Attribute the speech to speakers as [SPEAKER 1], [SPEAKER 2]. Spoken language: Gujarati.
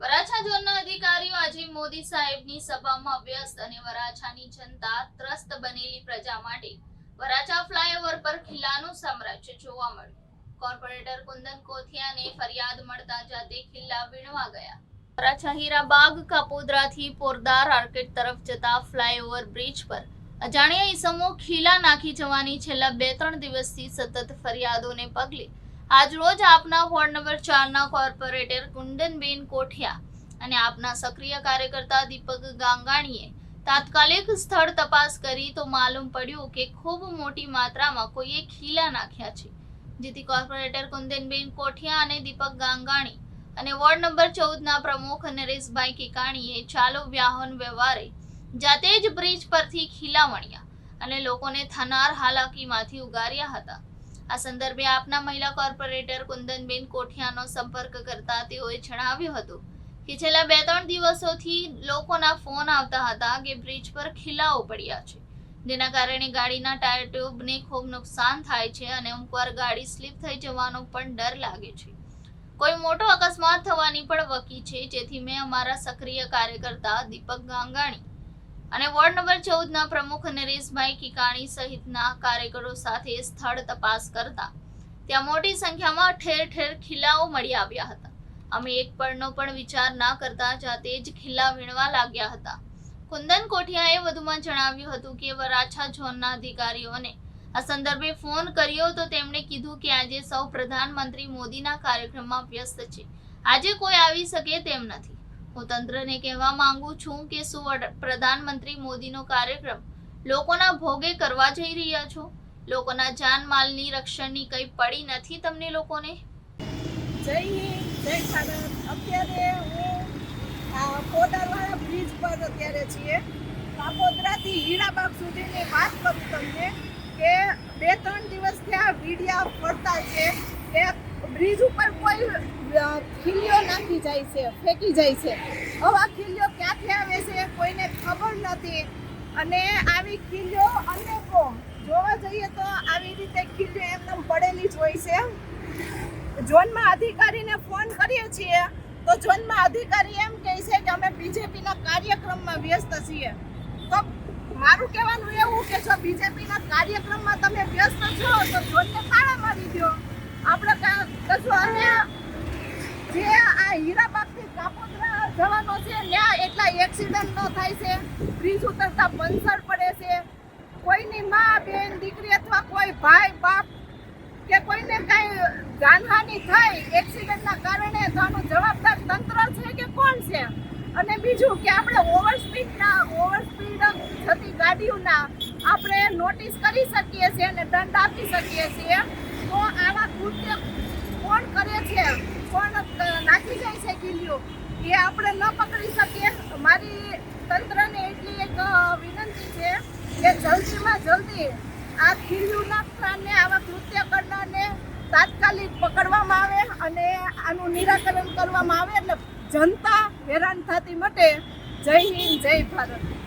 [SPEAKER 1] વરાછા અધિકારીઓ આજે મોદી સાહેબની સભામાં વ્યસ્ત અને વરાછાની જનતા ત્રસ્ત બનેલી પ્રજા માટે વરાછા ફ્લાયઓવર પર ખિલ્લાનું સામ્રાજ્ય જોવા મળ્યું. કોર્પોરેટર કુંદન કોથિયાને ફરિયાદ મળતા જાતે ખિલ્લા વીણવા ગયા. વરાછા હીરાબાગ, કાપોદરાથી પોરદાર આર્કેટ તરફ જતા ફ્લાયઓવર બ્રિજ પર અજાણ્યા ઈસમો ખીલા નાખી જવાની છેલ્લા બે ત્રણ દિવસથી સતત ફરિયાદોને પગલે આજરોજ આપના વોર્ડ નંબર ચારના કોર્પોરેટર કુંદનબેન કોઠિયા અને આપના સક્રિય કાર્યકર્તા દીપક ગાંગાણીએ તાત્કાલિક સ્થળ તપાસ કરી તો માલુમ પડ્યું કે ખૂબ મોટી માત્રામાં કોઈએ ખીલા નાખ્યા છે. જેથી કોર્પોરેટર કુંદનબેન કોઠિયા અને દીપક ગાંગાણી અને વોર્ડ નંબર ચૌદના પ્રમુખ નરેશભાઈ કિકાણીએ ચાલુ વ્યાહન વ્યવહારે જાતે જ બ્રિજ પરથી ખીલા વણ્યા અને લોકોને થનાર હાલાકીમાંથી ઉગાર્યા હતા. આ સંદર્ભે આપના મહિલા કોર્પોરેટર કુંદનબેન કોઠિયાનો સંપર્ક કરતા તેઓએ જણાવ્યું હતું કે છેલ્લા બે ત્રણ દિવસોથી લોકોના ફોન આવતા હતા કે બ્રિજ પર ખીલાઓ પડ્યા છે. જેના કારણે ગાડીના ટાયર ટ્યુબને ખૂબ નુકસાન થાય છે અને અમુકવાર ગાડી સ્લીપ થઈ જવાનો પણ ડર લાગે છે. કોઈ મોટો અકસ્માત થવાની પણ વકી છે, જેથી મેં અમારા સક્રિય કાર્યકર્તા દીપક ગાંગાણી અને વોર્ડ નંબર ચૌદના પ્રમુખ નરેશભાઈ કિકાણી સહિતના કાર્યકરો સાથે સ્થળ તપાસ કરતા ત્યાં મોટી સંખ્યામાં ઠેર ઠેર ખીલાઓ મળી આવ્યા હતા. અમે એક પળનો પણ વિચાર ના કરતા જાતે જ ખીલા વીણવા લાગ્યા હતા. કુંદન કોઠિયાએ વધુમાં જણાવ્યું હતું કે વરાછા ઝોનના અધિકારીઓને આ સંદર્ભે ફોન કર્યો તો તેમણે કીધું કે આજે સૌ પ્રધાનમંત્રી મોદીના કાર્યક્રમમાં વ્યસ્ત છે. આજે કોઈ આવી શકે તેમ નથી. હું તંત્રને કહેવા માંગુ છું કે શું પ્રધાનમંત્રી મોદીનો કાર્યક્રમ લોકોના ભોગે કરવા જઈ રહ્યા છો? લોકોના જાનમાલની રક્ષણની કઈ પડી નથી તમને લોકોને?
[SPEAKER 2] જય હિન્દ, જય ભારત. અત્યારે હું પોદારવાળા બ્રિજ પર અત્યારે છીએ. કાપોદરાથી હીરાબાગ સુધીની વાત કરું તમને કે બે ત્રણ દિવસથી આ વીડિયા ફરતા છે. કે બ્રિજ ઉપર કોઈ ખીલીઓ નાખી જાય છે, ફેંકી જાય છે. આવા ખીલીઓ ક્યાંથી આવે છે કોઈને ખબર નથી. અને આવી ખીલીઓ અનેકો, જોવા જઈએ તો આવી રીતે ખીલીઓ એમને પડેલી જ હોય છે. ઝોનમાં અધિકારીને ફોન કરીએ છીએ, તો ઝોનમાં અધિકારી એમ કહે છે કે અમે બીજેપીના કાર્યક્રમમાં વ્યસ્ત છીએ. તો મારું કહેવાનું એવું કે જો બીજેપીના કાર્યક્રમમાં તમે વ્યસ્ત છો, તો ઝોનને તાળા મારી દો. આપણે કશું અમે જે આ હીરાબાગથી કાપોદ્રા જવાનો છે ત્યાં એટલા એક્સિડન્ટ ન થાય છે. બ્રિજ ઉતરતા પંચર પડે છે. કોઈની મા, બેન, દીકરી અથવા કોઈ ભાઈ, બાપ કે કોઈને કઈ જાનહાનિ થાય એક્સિડન્ટના કારણે, તો આનું જવાબદાર તંત્ર છે કે કોણ છે? અને બીજું કે આપણે ઓવર સ્પીડના ઓવર જતી ગાડીઓના આપણે નોટિસ કરી શકીએ છીએ અને દંડ આપી શકીએ છીએ. તો આવા કૃત્ય કોણ કરે છે? કોણ નાખી જાય છે કિલ્લીઓ એ આપણે ન પકડી શકીએ. મારી તંત્રને એટલી એક વિનંતી છે કે જલ્દીમાં જલ્દી આ ખીલ્યું નાખનારને આવા કૃત્ય કરનારને તાત્કાલિક પકડવામાં આવે અને આનું નિરાકરણ કરવામાં આવે. એટલે જનતા હેરાન થતી માટે. જય હિન્દ, જય ભારત.